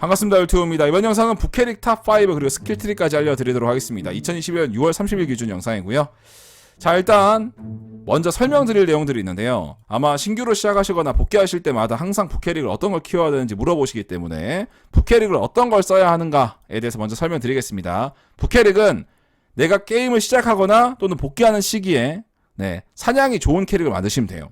반갑습니다 열투입니다. 이번 영상은 부캐릭 탑5 그리고 스킬 트리까지 알려드리도록 하겠습니다. 2021년 6월 30일 기준 영상이고요. 자 일단 먼저 설명드릴 내용들이 있는데요. 아마 신규로 시작하시거나 복귀하실 때마다 항상 부캐릭을 어떤 걸 키워야 되는지 물어보시기 때문에 부캐릭을 어떤 걸 써야 하는가에 대해서 먼저 설명드리겠습니다. 부캐릭은 내가 게임을 시작하거나 또는 복귀하는 시기에 네, 사냥이 좋은 캐릭을 만드시면 돼요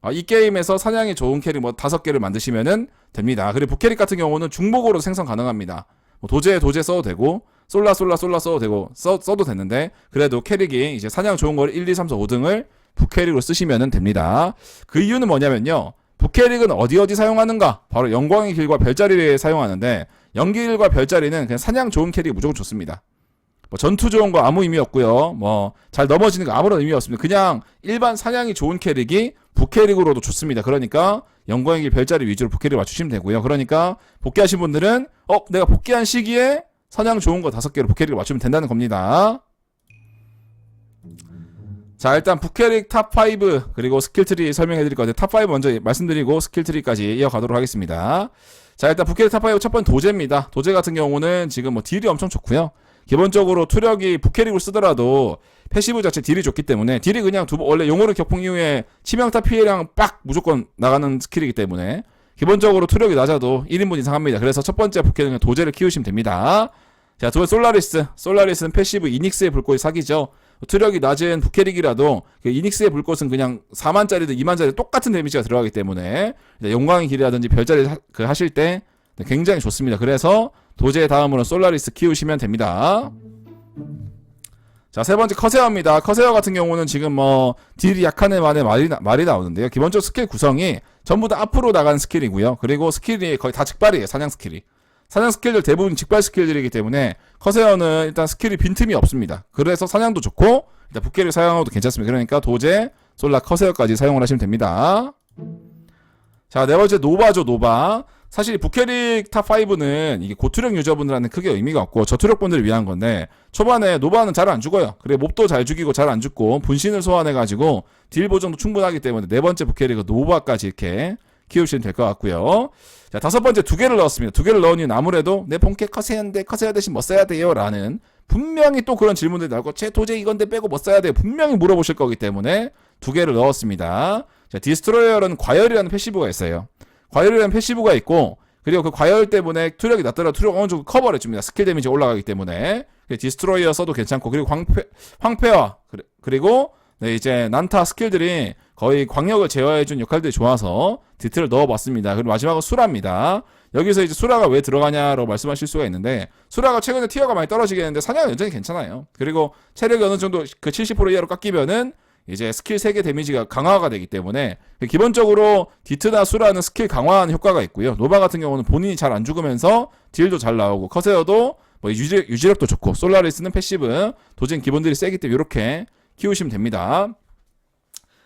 아, 이 게임에서 사냥이 좋은 캐릭 뭐 다섯 개를 만드시면은 됩니다. 그리고 부캐릭 같은 경우는 중복으로 생성 가능합니다. 뭐 도제 도제 써도 되고 솔라 솔라 솔라 써도 되고 써, 써도 되는데 그래도 캐릭이 이제 사냥 좋은 걸 1, 2, 3, 4, 5등을 부캐릭으로 쓰시면 됩니다. 그 이유는 뭐냐면요. 부캐릭은 어디 어디 사용하는가? 바로 영광의 길과 별자리에 사용하는데 영길과 별자리는 그냥 사냥 좋은 캐릭이 무조건 좋습니다. 뭐 전투 좋은 거 아무 의미 없고요. 뭐 잘 넘어지는 거 아무런 의미 없습니다. 그냥 일반 사냥이 좋은 캐릭이 부캐릭으로도 좋습니다. 그러니까 영광의 길 별자리 위주로 부캐릭 맞추시면 되고요. 그러니까 복귀하신 분들은 어 내가 복귀한 시기에 사냥 좋은 거 다섯 개로 부캐릭을 맞추면 된다는 겁니다. 자 일단 부캐릭 탑5 그리고 스킬트리 설명해 드릴 건데 탑5 먼저 말씀드리고 스킬트리까지 이어가도록 하겠습니다. 자 일단 부캐릭 탑5 첫 번째 도제입니다. 도제 같은 경우는 지금 뭐 딜이 엄청 좋고요. 기본적으로 투력이 부캐릭을 쓰더라도 패시브 자체 딜이 좋기 때문에 딜이 그냥 두 번- 원래 용어를 격풍 이후에 치명타 피해량 빡 무조건 나가는 스킬이기 때문에 기본적으로 투력이 낮아도 1인분 이상 합니다. 그래서 첫 번째 그냥 도제를 키우시면 됩니다. 자, 두 번째 솔라리스. 솔라리스는 패시브 이닉스의 불꽃이 사기죠. 투력이 낮은 부캐릭이라도 그 이닉스의 불꽃은 그냥 4만짜리든 2만짜리 똑같은 데미지가 들어가기 때문에 영광의 길이라든지 별자리 하, 그 하실 때 굉장히 좋습니다. 그래서 도제 다음으로 솔라리스 키우시면 됩니다. 자, 세 번째 커세어입니다. 커세어 같은 경우는 지금 뭐 딜이 약한 애 만에 말이, 나- 말이 나오는데요. 기본적으로 스킬 구성이 전부 다 앞으로 나가는 스킬이고요. 그리고 스킬이 거의 다 직발이에요. 사냥 스킬이. 사냥 스킬들 대부분 직발 스킬들이기 때문에 커세어는 일단 스킬이 빈틈이 없습니다. 그래서 사냥도 좋고 일단 부캐를 사용하고도 괜찮습니다. 그러니까 도제, 솔라, 커세어까지 사용을 하시면 됩니다. 자, 네 번째 노바죠, 노바. 사실 부캐릭 탑5는 이게 고투력 유저분들한테 크게 의미가 없고 저투력 분들을 위한 건데 초반에 노바는 잘 안 죽어요. 그래 몹도 잘 죽이고 잘 안 죽고 분신을 소환해가지고 딜 보정도 충분하기 때문에 네 번째 부캐릭은 노바까지 이렇게 키우시면 될 것 같고요. 자 다섯 번째 두 개를 넣었습니다. 두 개를 넣으니 아무래도 내 본캐 커세어인데 커세어 대신 뭐 써야 돼요?라는 분명히 또 그런 질문들이 나오고 제 도저히 이건데 빼고 뭐 써야 돼요? 분명히 물어보실 거기 때문에 두 개를 넣었습니다. 자 디스트로이어는 과열이라는 패시브가 있어요. 과열이라는 패시브가 있고 그리고 그 과열 때문에 투력이 낮더라도 투력 어느 정도 커버를 해줍니다. 스킬 데미지 올라가기 때문에 그래서 디스트로이어 써도 괜찮고 그리고 광패, 황폐화 그리- 그리고 네, 이제 난타 스킬들이 거의 광역을 제어해준 역할들이 좋아서 디트를 넣어봤습니다. 그리고 마지막은 수라입니다. 여기서 이제 수라가 왜 들어가냐라고 말씀하실 수가 있는데 수라가 최근에 티어가 많이 떨어지긴 했는데 사냥은 여전히 괜찮아요. 그리고 체력이 어느 정도 그 70% 이하로 깎이면은 이제 스킬 3개 데미지가 강화가 되기 때문에 기본적으로 디트나 수라는 스킬 강화하는 효과가 있고요. 노바 같은 경우는 본인이 잘 안 죽으면서 딜도 잘 나오고 커세어도 뭐 유지력, 유지력도 좋고 솔라리스는 패시브 도진 기본들이 세기 때문에 이렇게 키우시면 됩니다.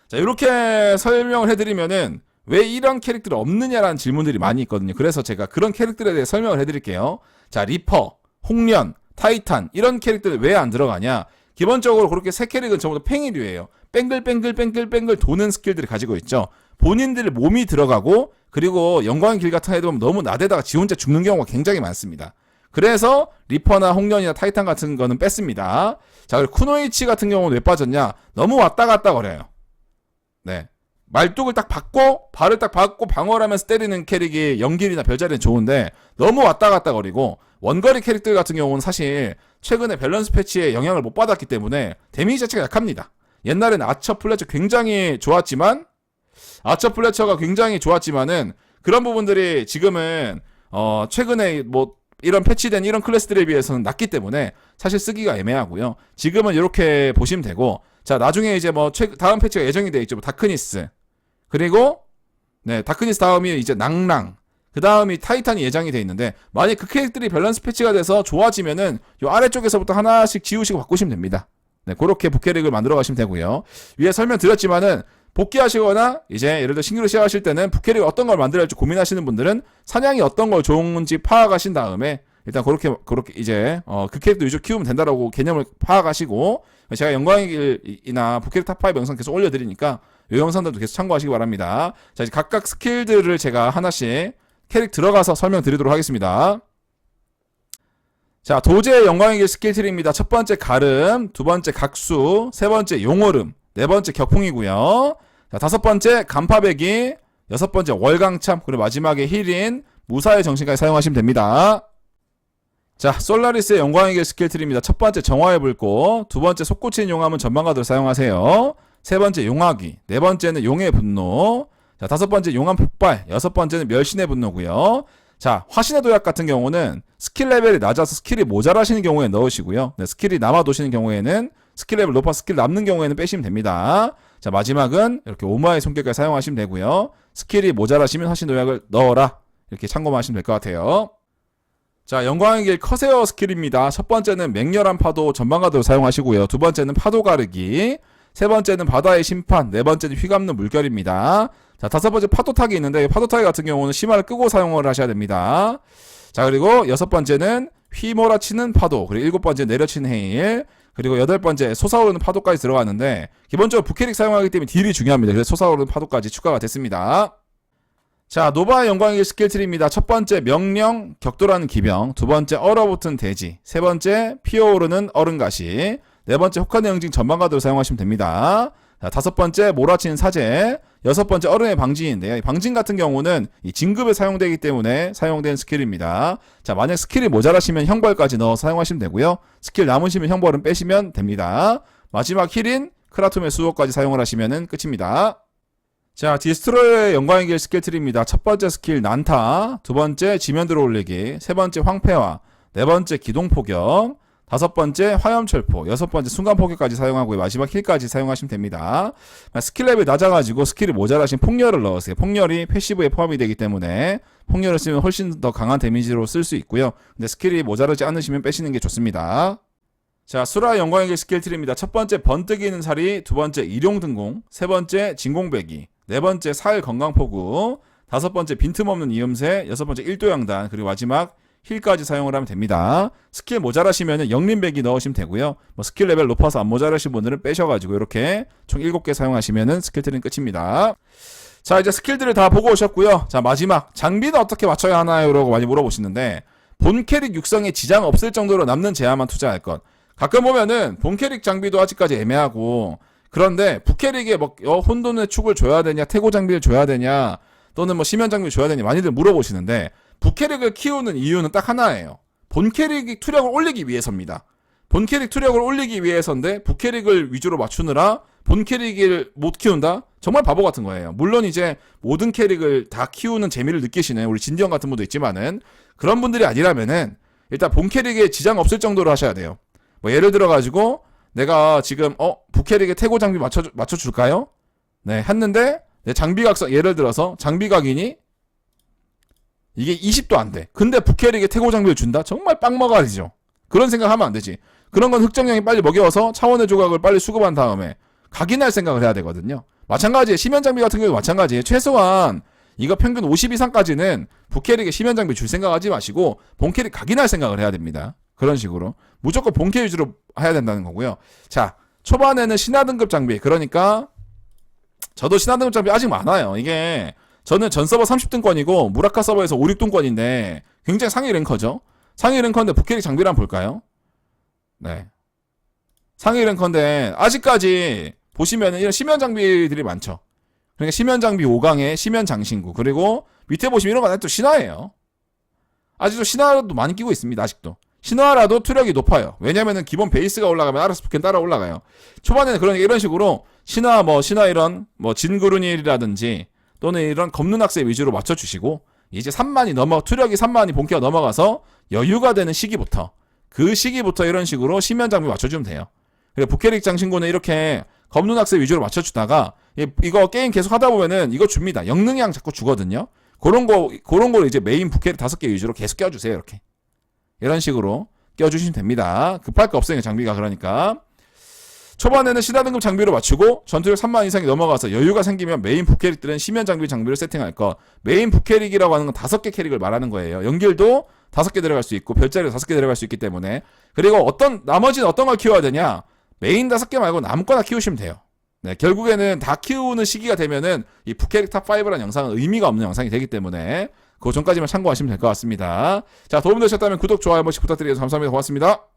자 이렇게 설명을 해드리면은 왜 이런 캐릭터가 없느냐라는 질문들이 많이 있거든요. 그래서 제가 그런 캐릭터에 대해 설명을 해드릴게요. 자 리퍼, 홍련, 타이탄 이런 캐릭터들 왜안 들어가냐? 기본적으로 그렇게 세 캐릭은 전부 다 팽이류예요. 뺑글뺑글뺑글뺑글 도는 스킬들을 가지고 있죠. 본인들 몸이 들어가고 그리고 영광의 길 같은 애들 보면 너무 나대다가 지 혼자 죽는 경우가 굉장히 많습니다. 그래서 리퍼나 홍련이나 타이탄 같은 거는 뺐습니다. 자, 그리고 쿠노이치 같은 경우는 왜 빠졌냐? 너무 왔다 갔다 거려요. 네. 말뚝을 딱 받고 발을 딱 받고 방어를 하면서 때리는 캐릭이 연길이나 별자리는 좋은데 너무 왔다 갔다 거리고 원거리 캐릭터 같은 경우는 사실 최근에 밸런스 패치에 영향을 못 받았기 때문에 데미지 자체가 약합니다. 옛날에는 아처 플래처 굉장히 좋았지만 아처 플래처가 굉장히 좋았지만은 그런 부분들이 지금은 어 최근에 뭐 이런 패치된 이런 클래스들에 비해서는 낮기 때문에 사실 쓰기가 애매하고요. 지금은 이렇게 보시면 되고 자 나중에 이제 뭐 최, 다음 패치가 예정이 돼 있죠. 뭐 다크니스 그리고 네 다크니스 다음이 이제 낭랑 그 다음이 타이탄이 예정이 돼 있는데 만약 그 캐릭들이 밸런스 패치가 돼서 좋아지면은 요 아래쪽에서부터 하나씩 지우시고 바꾸시면 됩니다. 네 그렇게 부캐릭을 만들어 가시면 되고요. 위에 설명 드렸지만은 복귀하시거나 이제 예를 들어 신규로 시작하실 때는 부캐릭 어떤 걸 만들어야 할지 고민하시는 분들은 사냥이 어떤 걸 좋은지 파악하신 다음에 일단 그렇게 그렇게 이제 어, 그 캐릭터 위주로 키우면 된다라고 개념을 파악하시고 제가 영광의 길이나 부캐릭 탑5 영상 계속 올려드리니까 이 영상들도 계속 참고하시기 바랍니다. 자 이제 각각 스킬들을 제가 하나씩 캐릭 들어가서 설명드리도록 하겠습니다. 자, 도제의 영광의 길 스킬 트리입니다. 첫 번째 가름, 두 번째 각수, 세 번째 용오름, 네 번째 격풍이고요. 자, 다섯 번째 간파배기, 여섯 번째 월강참, 그리고 마지막에 힐인, 무사의 정신까지 사용하시면 됩니다. 자, 솔라리스의 영광의 길 스킬 트리입니다. 첫 번째 정화의 불꽃, 두 번째 속구친 용암은 전망가들 사용하세요. 세 번째 용화기, 네 번째는 용의 분노, 자, 다섯 번째 용암 폭발, 여섯 번째는 멸신의 분노고요. 자, 화신의 도약 같은 경우는 스킬 레벨이 낮아서 스킬이 모자라시는 경우에 넣으시고요. 네, 스킬이 남아 도시는 경우에는 스킬 레벨 높아 스킬 남는 경우에는 빼시면 됩니다. 자, 마지막은 이렇게 오마의 손길까지 사용하시면 되고요. 스킬이 모자라시면 화신 도약을 넣어라. 이렇게 참고만 하시면 될 것 같아요. 자, 영광의 길 커세어 스킬입니다. 첫 번째는 맹렬한 파도 전방가도로 사용하시고요. 두 번째는 파도 가르기. 세 번째는 바다의 심판. 네 번째는 휘감는 물결입니다. 자, 다섯 번째 파도 타기 있는데, 이 파도 타기 같은 경우는 심화를 끄고 사용을 하셔야 됩니다. 자, 그리고 여섯 번째는 휘몰아치는 파도. 그리고 일곱 번째 내려치는 헤일. 그리고 여덟 번째 솟아오르는 파도까지 들어가는데, 기본적으로 부캐릭 사용하기 때문에 딜이 중요합니다. 그래서 솟아오르는 파도까지 추가가 됐습니다. 자, 노바의 영광의 스킬 트리입니다. 첫 번째 명령 격돌하는 기병, 두 번째 얼어붙은 돼지, 세 번째 피어오르는 얼음가시, 네 번째 혹한의 영징 전방가도로 사용하시면 됩니다. 자, 다섯 번째 몰아치는 사제, 여섯 번째 얼음의 방진인데요. 이 방진 같은 경우는 이 진급에 사용되기 때문에 사용된 스킬입니다. 자, 만약 스킬이 모자라시면 형벌까지 넣어 사용하시면 되고요. 스킬 남으시면 형벌은 빼시면 됩니다. 마지막 힐인 크라툼의 수호까지 사용을 하시면 끝입니다. 자, 디스트로의 영광의 길 스킬 트리입니다. 첫 번째 스킬 난타, 두 번째 지면 들어 올리기, 세 번째 황폐화, 네 번째 기동 포격, 다섯 번째 화염철포, 여섯 번째 순간 포격까지 사용하고 마지막 힐까지 사용하시면 됩니다. 스킬 레벨이 낮아가지고 스킬이 모자라신 폭렬을 넣으세요. 폭렬이 패시브에 포함이 되기 때문에 폭렬을 쓰면 훨씬 더 강한 데미지로 쓸 수 있고요. 근데 스킬이 모자라지 않으시면 빼시는 게 좋습니다. 자, 수라 영광의 길 스킬 트리입니다. 첫 번째 번뜩이는 살이, 두 번째 일용 등공, 세 번째 진공배기, 네 번째 살 건강포구, 다섯 번째 빈틈없는 이음새, 여섯 번째 일도양단, 그리고 마지막 힐까지 사용을 하면 됩니다. 스킬 모자라시면 영림배기 넣으시면 되고요. 뭐 스킬 레벨 높아서 안 모자라신 분들은 빼셔가지고 이렇게 총 7개 사용하시면 스킬 트리는 끝입니다. 자, 이제 스킬들을 다 보고 오셨고요. 자, 마지막 장비는 어떻게 맞춰야 하나요? 라고 많이 물어보시는데 본 캐릭 육성에 지장 없을 정도로 남는 제한만 투자할 것. 가끔 보면은 본 캐릭 장비도 아직까지 애매하고 그런데 부캐릭에 뭐 어, 혼돈의 축을 줘야 되냐, 태고 장비를 줘야 되냐, 또는 뭐 심연 장비를 줘야 되냐 많이들 물어보시는데 부캐릭을 키우는 이유는 딱 하나예요. 본 캐릭 투력을 올리기 위해서입니다. 본 캐릭 투력을 올리기 위해서인데 부캐릭을 위주로 맞추느라 본 캐릭을 못 키운다? 정말 바보 같은 거예요. 물론 이제 모든 캐릭을 다 키우는 재미를 느끼시는 우리 진디형 같은 분도 있지만은 그런 분들이 아니라면은 일단 본 캐릭에 지장 없을 정도로 하셔야 돼요. 뭐 예를 들어 가지고 내가 지금 어 부캐릭의 태고 장비 맞춰 맞춰 줄까요? 네 했는데 내 장비 각성 예를 들어서 장비 각이니 이게 20도 안 돼. 근데 부캐릭의 태고 장비를 준다? 정말 빵머가리죠. 그런 생각하면 안 되지. 그런 건 흑정형이 빨리 먹여서 차원의 조각을 빨리 수급한 다음에 각인할 생각을 해야 되거든요. 마찬가지에 심연 장비 같은 경우 마찬가지에 최소한 이거 평균 50 이상까지는 부캐릭에 심연 장비 줄 생각하지 마시고 본캐릭 각인할 생각을 해야 됩니다. 그런 식으로 무조건 본캐 위주로 해야 된다는 거고요. 자 초반에는 신화 등급 장비 그러니까 저도 신화 등급 장비 아직 많아요. 이게 저는 전 서버 30등권이고 무라카 서버에서 5, 6등권인데 굉장히 상위 랭커죠. 상위 랭커인데 부캐릭 장비를 한번 볼까요? 네. 상위 랭커인데 아직까지 보시면은 이런 심연 장비들이 많죠. 그러니까 심연 장비 5강에 심연 장신구 그리고 밑에 보시면 이런 거 또 신화예요. 아직도 신화도 많이 끼고 있습니다. 아직도. 신화라도 투력이 높아요. 왜냐면은 기본 베이스가 올라가면 알아서 부캐는 따라 올라가요. 초반에는 그러니까 이런 식으로 신화 뭐 신화 이런 뭐 진구르닐이라든지 또는 이런 검눈학생 위주로 맞춰주시고 이제 3만이 넘어 투력이 3만이 본캐가 넘어가서 여유가 되는 시기부터 그 시기부터 이런 식으로 심연 장비 맞춰주면 돼요. 그리고 부캐릭 장신구는 이렇게 검눈학생 위주로 맞춰주다가 이- 이거 게임 계속 하다 보면은 이거 줍니다. 영능량 자꾸 주거든요. 그런 거 그런 거를 이제 메인 부캐릭 다섯 개 위주로 계속 껴주세요. 이렇게 이런 식으로 껴주시면 됩니다. 급할 거 없어요 장비가 그러니까. 초반에는 신화 등급 장비로 맞추고 전투력 3만 이상이 넘어가서 여유가 생기면 메인 부캐릭들은 심연 장비 장비를 세팅할 거. 메인 부캐릭이라고 하는 건 다섯 개 캐릭을 말하는 거예요. 연결도 다섯 개 들어갈 수 있고 별자리도 다섯 개 들어갈 수 있기 때문에 그리고 어떤 나머지는 어떤 걸 키워야 되냐? 메인 다섯 개 말고 아무거나 키우시면 돼요. 네, 결국에는 다 키우는 시기가 되면은 이 부캐릭 탑5라는 영상은 의미가 없는 영상이 되기 때문에 그 전까지만 참고하시면 될 것 같습니다. 자, 도움 되셨다면 구독, 좋아요 한 번씩 부탁드리겠습니다. 감사합니다. 고맙습니다.